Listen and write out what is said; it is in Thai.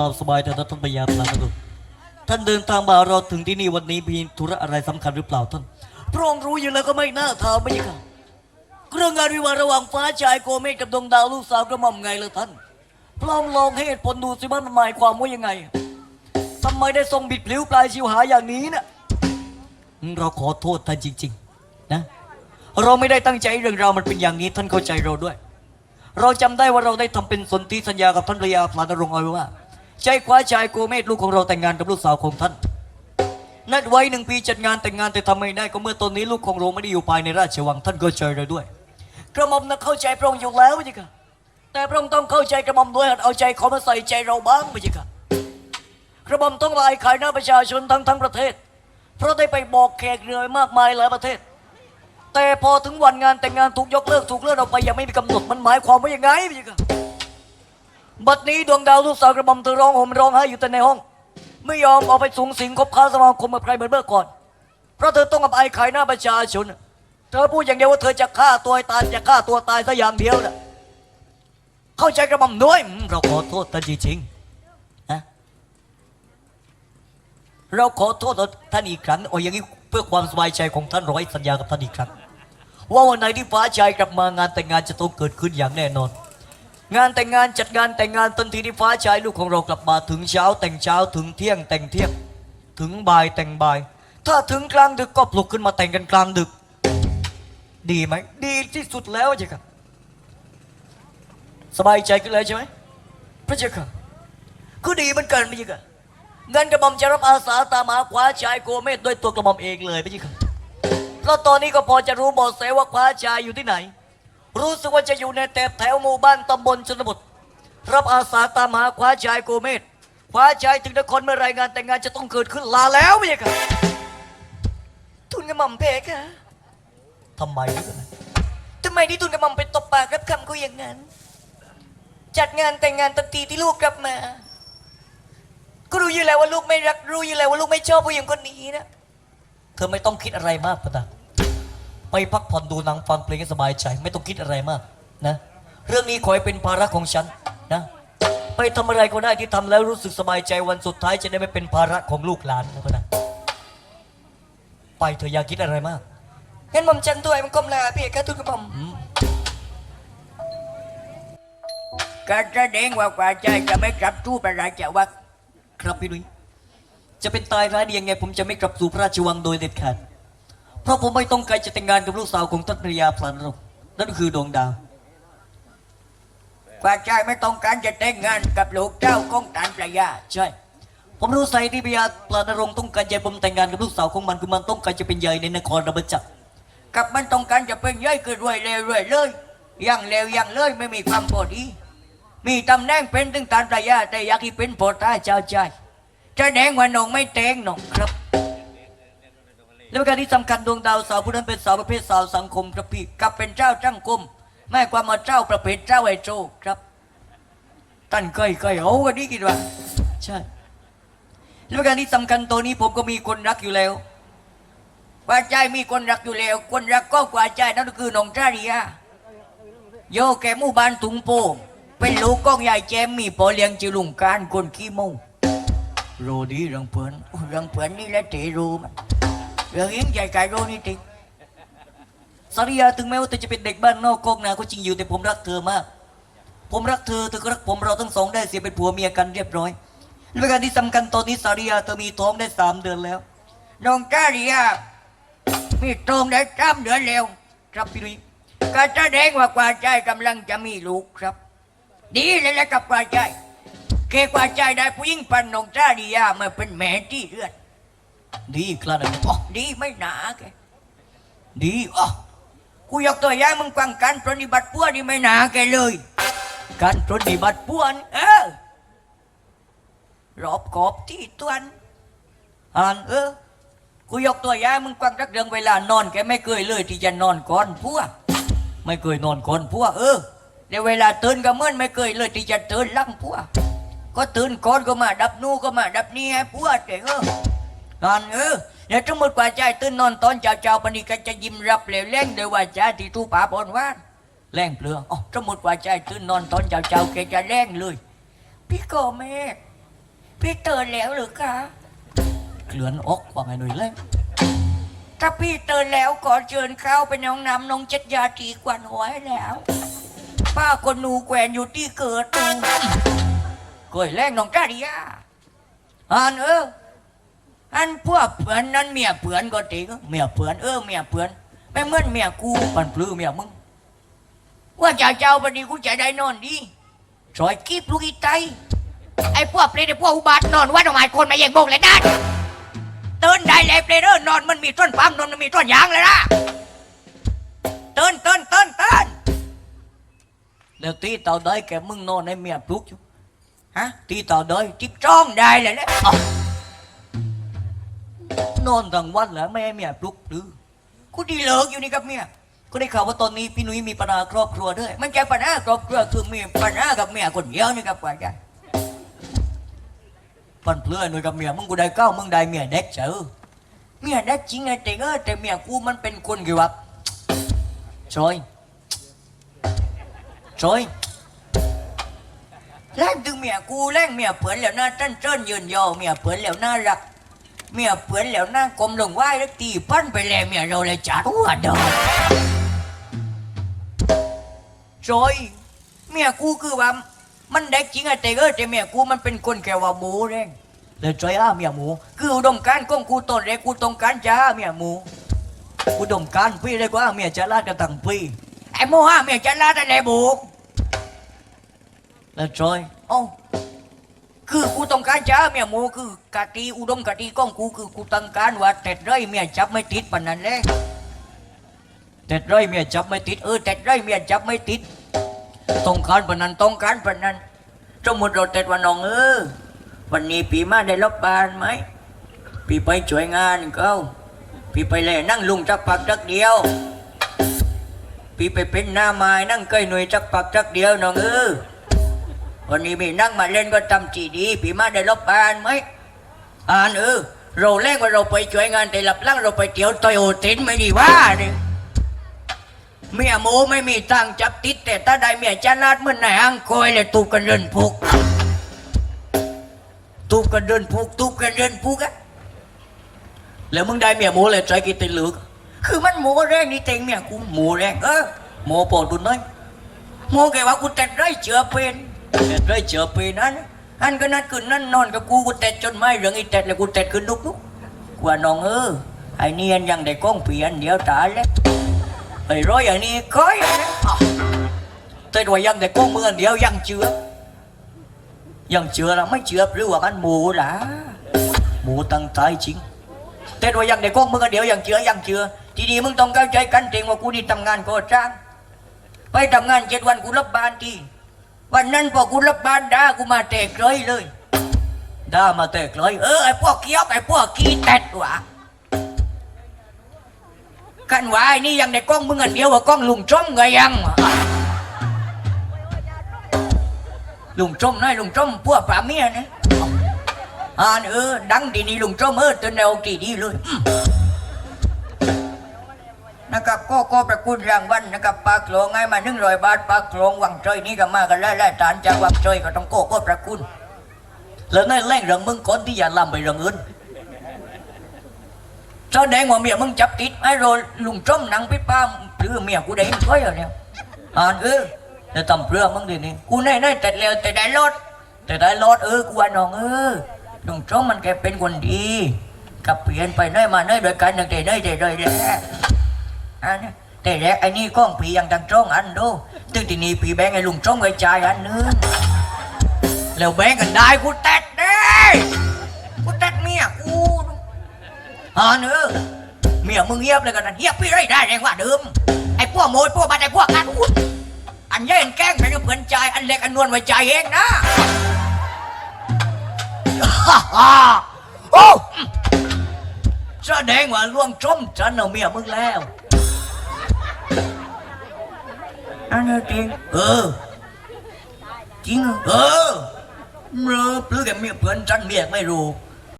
ตามสบายแต่ท่านพยายามพลาดนะท่านเดินทางมาเราถึงที่นี่วันนี้มีธุระอะไรสำคัญหรือเปล่าท่าน พระองค์รู้อยู่แล้วก็ไม่น่าถามไม่ใช่ค่ะเรื่องงานวิวาห์ระหว่างฟ้าชายโกเมฆกับดวงดาวลูกสาวกระหม่อมไงล่ะท่านพระองลองให้เหตุผลดูสิว่ามันหมายความว่ายังไงทำไมได้ทรงบิดพลิ้วปลายชิวหาอย่างนี้น่ะเราขอโทษท่านจริง ๆ นะ เราไม่ได้ตั้งใจเรื่องราวมันเป็นอย่างนี้ท่านเข้าใจเราด้วย เราจำได้ว่าเราได้ทำเป็นสนธิสัญญากับท่านพระยาพลานรงค์เอาไว้ว่า ใจคว้าชายโกเมศลูกของเราแต่งงานกับลูกสาวของท่าน นัดไว้หนึ่งปีจัดงานแต่งงานแต่ทำไม่ได้ก็เมื่อตอนนี้ลูกของเราไม่ได้อยู่ภายในราชวังท่านก็เจอเราด้วย กระหม่อมนะเข้าใจพระองค์อยู่แล้วไม่ใช่ค่ะแต่พระองค์ต้องเข้าใจกระหม่อมด้วยหัดเอาใจเขามาใส่ใจเราบ้างไม่ใช่ค่ะกระหม่อมต้องลายขายหน้าประชาชนทั้งทั้งประเทศ เพราะได้ไปบอกแขกเรือมากมายหลายประเทศ แต่พอถึงวันงานแต่งงานถูกยกเลิกถูกเลื่อนออกไปยังไม่มีกำหนดมันหมายความว่ายังไงไม่ใช่ค่ะ บัดนี้ดวงดาวลูกสาวกระหม่อมเธอร้องห่มร้องไห้อยู่แต่ในห้อง ไม่ยอมออกไปสูงสิงคบค้าสมาคมกับใครเหมือนเมื่อก่อน เพราะเธอต้องอับอายขายหน้าประชาชน เธอพูดอย่างเดียวว่าเธอจะฆ่าตัวตายจะฆ่าตัวตายซะอย่างเดียวนะเข้าใจกระหม่อมด้วยอืมเราขอโทษท่านจริงๆนะเราขอโทษท่านอีกครั้งโอ้ยอย่างนี้เพื่อความสบายใจของท่านราให้สัญญากับท่านอีกครั้ง ว่าวันไหนที่ฟ้าชายกลับมางานแต่งงานจะต้องเกิดขึ้นอย่างแน่นอน งานแต่งงานจัดงานแต่งงานทันทีที่ฟ้าชายลูกของเรากลับมาถึงเช้าแต่งเช้าถึงเที่ยงแต่งเที่ยง ถึงบ่ายแต่งบ่าย ถ้าถึงกลางดึกก็ปลุกขึ้นมาแต่งกันกลางดึก ดีไหมดีที่สุดแล้วใช่ครับสบายใจขึ้นแล้วใช่ไหมพระเจ้าค่ะก็ดีเหมือนกันไม่ใช่กันงั้นกระหม่อมจะรับอาสาตามหาคว้าชายโกเมศด้วยตัวกระหม่อมเองเลยไม่ใช่กันเพราะตอนนี้ก็พอจะรู้บาะแสว่าคว้าชายอยู่ที่ไหน รู้สึกว่าจะอยู่ในแถบแถวหมู่บ้านตำบลชนบท รับอาสาตามหาคว้าชายโกเมศคว้าชายถึงนครเมื่อรายงานแต่งงานจะต้องเกิดขึ้นลาแล้วไม่ใช่กันทุนกระหม่อมเพคะทำไมด้วยกันนะทำไมที่ทุนกระหม่อมไปตบปากรับคำเขาอย่างนั้น จัดงานแต่งงานทันทีที่ลูกกลับมาก็รู้อยู่แล้วว่าลูกไม่รักรู้อยู่แล้วว่าลูกไม่ชอบผู้หญิงคนนี้นะ เธอไม่ต้องคิดอะไรมากปะตา ไปพักผ่อนดูหนังฟังเพลงให้สบายใจ ไม่ต้องคิดอะไรมากนะ เรื่องนี้ขอให้เป็นภาระของฉันนะ ไปทำอะไรก็ได้ที่ทำแล้วรู้สึกสบายใจวันสุดท้ายจะได้ไม่เป็นภาระของลูกหลานนะปะตาไปเธออย่าคิดอะไรมากงั้นหม่อมฉันด้วยมันก้มลาพี่ค่ะทุนกระหม่อมอืมการแสดงว่ากว่าใจจะไม่กลับทูไปราชวังครับพี่นุ้ยจะเป็นตายร้ายดียังไง ผมจะไม่กลับสู่พระราชวังโดยเด็ดขาด เพราะผมไม่ต้องการจะแต่งงานกับลูกสาวของท่านภรรยาพลันรอกนั่นคือดวงดาวกว่าใจไม่ต้องการจะแต่งงานกับลูกเจ้าของตานปรายาใช่ผมรู้ใส่ที่พญาปลานรงต้องการจะผมแต่งงานกับลูกสาวของมันคือมันต้องการจะเป็นใหญ่ในนครระเบิดจักรกับมันต้องการจะเป็นย่อยคือรวยเร็วรวยเลยยังเร็วยังเลยไม่มีความพอดี มีตำแหน่งเป็นถึงตานปรายาแต่อยากให้เป็นพอตาเจ้าใจแดงว่าน้องไม่แต่งน้องครับ แล้วการที่สำคัญดวงดาวสาวผู้นั้นเป็นสาวประเภทสาวสังคมครับพี่กับเป็นเจ้าจังกรมแม่ความมาเจ้าประเภทเจ้าไอโจครับท่านเคยเคยโอ้กันนี้กินว่าใช่แล้วการที่สำคัญตัวนี้ผมก็มีคนรักอยู่แล้วกว่าใจมีคนรักอยู่แล้ว คนรักก็กว่าใจนั่นก็คือน้องจาริยาโยแกมู่บ้านถุงโป่งเป็นลูกก้องใหญ่แจมมีปอเลี้ยงจิลุงการคนขี้โมงโรดีรื่องเพื่อนรื่องเพื่อนนี่แหละเตรู้มัน เรื่องยิงใหญ่ไก่โรนี่ติสาริยาถึงแม้ว่าเธอจะเป็นเด็กบ้านนอกโคกนาก็จริงอยู่แต่ผมรักเธอมาก ผมรักเธอเธอก็รักผมเราทั้งสองได้เสียเป็นผัวเมียกันเรียบร้อยและการที่สำคัญตอนนี้สาริยาเธอมีท้องได้สามเดือนแล้วน้องจาริยามีตรงได้จำเดือนแล้วครับพี่นุ้ยก็แสดงว่ากว่าใจกำลังจะมีลูกครับ ดีเลยแหละกับกว่าใจเกกว่าใจได้ผู้หญิงปันน้องจาริยามาเป็นแม่ที่เลือด ดีคลาดนะอ๋อดีไม่หนาแกดีอ๋อกูยกตัวอย่างมึงฟังการปฏิบัติพวกนี่ไม่หนาแกเลย การปฏิบัติพวนเออรอบกอบที่ตวนอ่านเออกูยกตัวอย่างมึงฟังรักเรื่องเวลานอนแกไม่เคยเลยที่จะนอนก่อนพวกไม่เคยนอนก่อนพวกเออในเวลาตื่นก็เมื่อนไม่เคยเลยที่จะตื่นลังพวก็ตื่นก่อนก็มาดับนู่ก็มาดับนี่ให้พวกเออ นอนเออเดี๋ยวสมมติว่าใจตื่นนอนตอนเช้าๆปานนี้ก็จะยิ้มรับเหลวแรงโดยวว่าใจที่ทูป่าบนว่าแรงเปลืองอ๋อสมมติว่าใจตื่นนอนตอนเช้าๆแกจะแรงเลย พี่ก็แม่พี่เตือนแล้วหรือคะเกลือนอกว่าไงหน่อยเล่นถ้าพี่เตือนแล้วขอเชิญเข้าไปน้องน้ำน้องจ็ดยาตีกวนหัวให้แล้ว ป้าคนหนูแกวนอยู่ที่เกิดตูกอยแรงน้องจ้าดิยาอันเออ อันพวกเพื่อนนั้นเมียเพื่อนก็ตีก็เมียเพื่อนเออเมียเพื่อนไม่เหมือนเมียกูปันปลื้มเมียมึง ว่าจ้าเจ้าบันนี้กูจะได้นอนดีซอยกีบลูกอีไตไอ้พวกเปรตไอ้พวกอุบาทนอนว่าทำไมคนมาแย่งโบกเลยได้เตือนได้เลยเปรตเออนอนมันมีต้นปาล์มนอนมันมีต้นยางเลยนะเตือนเตือนเตือนเตือนแล้วตีเต่าได้แกมึงนอนในเมียปลุกอยู่ฮะตีเต่าได้จิบจ้องได้เลยนะอ้าว นอนทั้งวันแล้วไม่ให้เมียปลุกหรือกูดีเลิกอยู่นี่กับเมียก็ได้ข่าวว่าตอนนี้พี่นุ้ยมีปัญหาครอบครัวด้วย มันจะปัญหาครอบครัวคือมีปัญหากับเมียคนเดียวนี่ครับว่าจะปันเปลื้อนหน่อยกับเมียมึงกูได้เก้ามึงได้เมียเด็กเจอเมียได้จริงไงแต่ก็แต่เมียกูมันเป็นคนกี่วะชอยชอยแรงถึงเมียกูแรงเมียเผือนแล้วหน้าตั้นเจิ้นยืนยอเมียเผือนแล้วหน้ารัก เมียเผือนแล้วหน้ากลมลงไหวแล้วตีปั้นไปแล้วเมียเราเลยจัดหัวดอกจอยเมียกูคือว่า มันเด็กจริงอะแต่ก็แต่เมียกูมันเป็นคนแค่ว่าหมูแรงแล้วชอยอ้าเมียหมู คืออุดมการณ์ของกูตอนแรกกูต้องการจ้าเมียหมูอุดมการณ์พี่เลยกว่าเมียจะลาดกันตั้งปีไอ้โมฮะเมียจะลาดอะไรบุกแล้วชอยเอ้า คือกูต้องการจ้าเมียหมูคือกะตีอุดมกะตีของกูคือกูต้องการว่าเต็ดไรเมียจับไม่ติดปานนั้นแหละแต่ไรเมียจับไม่ติดเออเต็ดไรเมียจับไม่ติดต้องการปานนั้นต้องการปานนั้นสมมติเราเต็ดว่าน้องเออวันนี้ปีมาได้รับบานไหมปีไปช่วยงานเขาปีไปเลยนั่งลุงจักปักจักเดียวปีไปเป็นหน้าไม้นั่งใกล้หน่วยจักปักจักเดียวน้องเออ วันนี้มีนั่งมาเล่นก็ทำจีดีปีมาได้รับบานไหมอ่านเออเราแรกว่าเราไปช่วยงานแต่หลับหลังเราไปเที่ยวโตโยตินไม่ดีว่าเนี่ยเมียหมูไม่มีตังจับติด แต่ถ้าได้เมียจะลาดเมื่อไหร่อังคอยเลยตูกันเดินพุกตูกันเดินพุกตูกันเดินพุกอะแล้วมึงได้เมียหมูเลยใจกินติดหลือกคือมันหมูแรงนี่เต็งเมียกูหมูแรงเออหมูปอดดุนน้อยหมูแกว่ากูแต่ไรเจือเป็น แต่ไรเจอปีนั้นอันก็นั่นคืนนั่นนอนกับกูกูแต่จนไม่เรื่องอีแต่แล้วกูแต่คืนลุกลุกกว่าน้องเออไอ้เนียนยังได้ก้องเปียนเดียวตายแล้วไอ้ร้อยอันนี้ก้อยอันนี้อ้าวแต่ว่ายังแต่ก้องเมืออันเดียวยังเชื่อยังเชื่อแล้วไม่เชื่อหรือว่ามันหมูล่ะหมูตั้งใจจริงแต่ว่ายังได้ก้องเมึงเดียวยังเชื่อยังเชื่อทีนี้มึงต้องเข้าใจกันเองว่ากูนี่ทำงานก่อสร้างไปทำงานเจ็ดวันกูรับบานที วันนั้นพอกูรับบานด่ากูมาแตกเลยเลยด่ามาแตกเลยเออไอ้พวกเกี้ยวไอ้พวกขี้แตดวะกันวาไอ้นี่ยังได้ก้องมึงอันเดียวว่ากล้องลุงจ้อมก็ยังลุงจ้อมนายลุงจ้อมพวกป่าเมียนะอ่านเออดังดีนี่ลุงจ้อมเออตัวแนวดีดีเลยอื นะครับก็ก็ประคุณรางวัลนะครับปลาโขลงให้มาหนึ่งร้อยบาทปลาโขลงวังใจนี่ก็มากันไล่ไล่ฐานจากวังใจก็ต้องโก้ก็ประคุณแล้วนั่นแรงเรื่องมึงก่อนที่อย่าลำไปเรื่องอื่นแสดงว่าเมียมึงจับติดไอ้โรลุงจ้มหนังพิป้าหรือเมียกูได้ยินค่อยเหรอเนี่ยอ่านเออแล้วทำเพื่อมึงดินี่กูแน่แน่แต่แล้วแต่ได้รถแต่ได้รถเออกูว่าน้องเออลุงจ้มมันแกเป็นคนดีกับเปลี่ยนไปเน่อยมาเน่อยโดยกันตั้งแต่เน่อยแต่เน่อยแหละ อันนี้แต่แรกไอ้นี่ก้องปียังตังจ้องอันดูตึงที่นี่ปีแบงไอ้ลุงจ้อมไอ้จายอันนึงแล้วแบงกันได้กูแตดเด้กูแตดเมียกูอ่าเนอะเมียมึงเงียบเลยกันนะเงียบพี่ไรได้แรงกว่าเดิมไอ้พวกโมยพวกบันไอ้พวกกันอุ้ยอันเย็นแกล้งไปกับเพื่อนใจอันเล็กอันนวลไว้ใจเองนะฮ่าฮ่าโอ้แสดงว่าล่วงจมฉันเอาเมียมึงแล้ว อันนี้จริง เออ จริงเหรอเออเมื่อปลื้อกับเมียเพื่อนฉันเมียไม่รู้